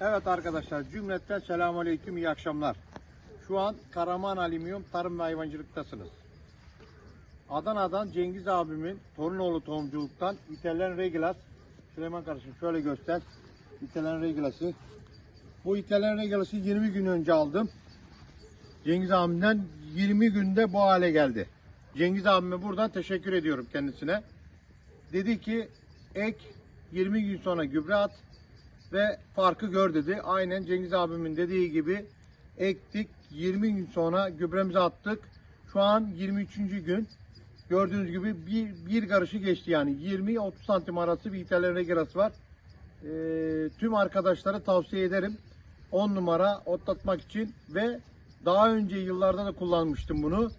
Evet arkadaşlar cümletten selamun aleyküm iyi akşamlar. Şu an Karaman Alüminyum Tarım ve Hayvancılıktasınız. Adana'dan Cengiz abimin Torunoğlu tohumculuktan İtalyan Regulas Süleyman kardeşim şöyle göster. İtalyan Regulas'ı. Bu İtalyan Regulas'ı 20 gün önce aldım. Cengiz abimden 20 günde bu hale geldi. Cengiz abime buradan teşekkür ediyorum kendisine. Dedi ki ek 20 gün sonra gübre at ve farkı gör dedi. Aynen Cengiz abimin dediği gibi ektik. 20 gün sonra gübremizi attık. Şu an 23. gün. Gördüğünüz gibi bir, bir karışı geçti yani. 20-30 santim arası bir İtalyan regerası var. Ee, tüm arkadaşlara tavsiye ederim. 10 numara otlatmak için ve daha önce yıllarda da kullanmıştım bunu.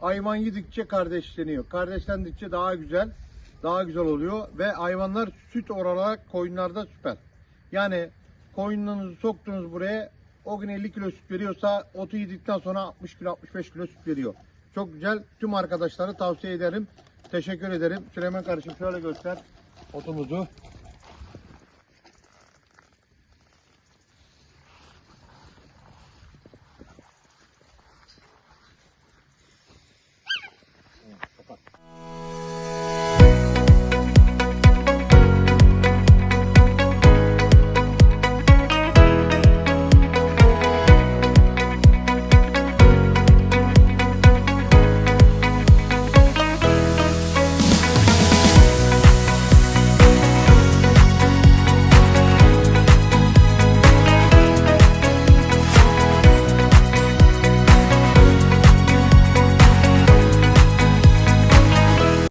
Hayvan yedikçe kardeşleniyor. Kardeşlendikçe daha güzel, daha güzel oluyor ve hayvanlar süt olarak koyunlarda süper. Yani koyunlarınızı soktunuz buraya o gün 50 kilo süt veriyorsa otu yedikten sonra 60 kilo 65 kilo süt veriyor. Çok güzel. Tüm arkadaşlara tavsiye ederim. Teşekkür ederim. Süleyman kardeşim şöyle göster otumuzu.